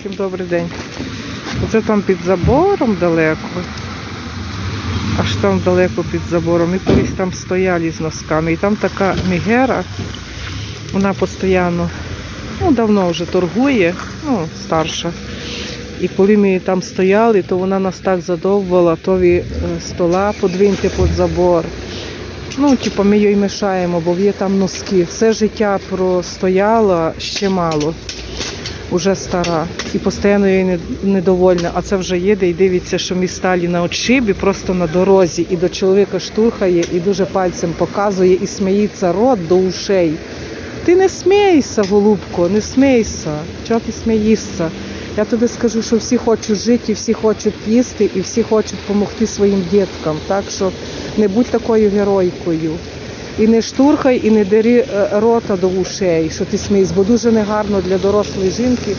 Всім добрий день. Оце там під забором далеко. Аж там далеко під забором. Ми колись там стояли з носками. І там така мігера, вона постійно, ну давно вже торгує, ну, старша. І коли ми там стояли, то вона нас так задовбала, то ви е, стола подвиньте під забор. Ну, типу, ми їй мішаємо, бо є там носки. Все життя простояла ще мало, уже стара. І постійно не- недовольна. А це вже їде і дивиться, що ми стали на отшибі, просто на дорозі, і до чоловіка штурхає, і дуже пальцем показує, і сміється рот до ушей. Ти не смійся, голубко, не смійся. Чого ти смієшся? Я тобі скажу, що всі хочуть жити, всі хочуть їсти, і всі хочуть допомогти своїм діткам. Так що не будь такою геройкою. І не штурхай, і не дери е, рота до ушей, що ти смієш, бо дуже негарно для дорослої жінки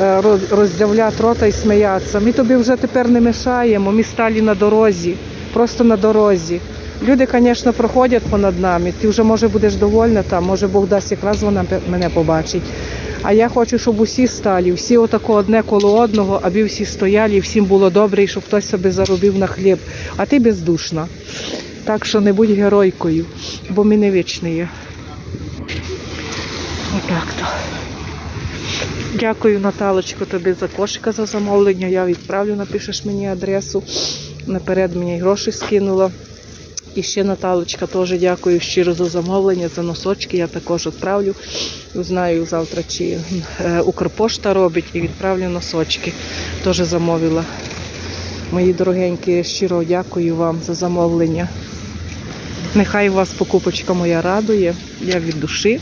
е, роздявляти рота і сміятися. Ми тобі вже тепер не мешаємо, ми стали на дорозі, просто на дорозі. Люди, звісно, проходять понад нами. Ти вже може будеш довольна там, може Бог дасть якраз вона мене побачить. А я хочу, щоб усі стали, всі отако одне коло одного, аби всі стояли, і всім було добре, і щоб хтось собі заробив на хліб. А ти бездушна. Так що не будь геройкою, бо ми не вічні є. Отак то. Дякую, Наталочко, тобі за кошика за замовлення. Я відправлю, напишеш мені адресу. Наперед мені гроші скинула. І ще Наталочка теж дякую щиро за замовлення, за носочки. Я також відправлю. Знаю завтра, чи е, Укрпошта робить і відправлю носочки. Теж замовила. Мої дорогенькі, щиро дякую вам за замовлення. Нехай вас покупочка моя радує. Я від душі.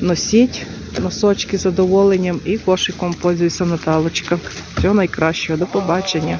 Носіть носочки з задоволенням і кошиком пользуюся Наталочка. Всього найкращого. До побачення.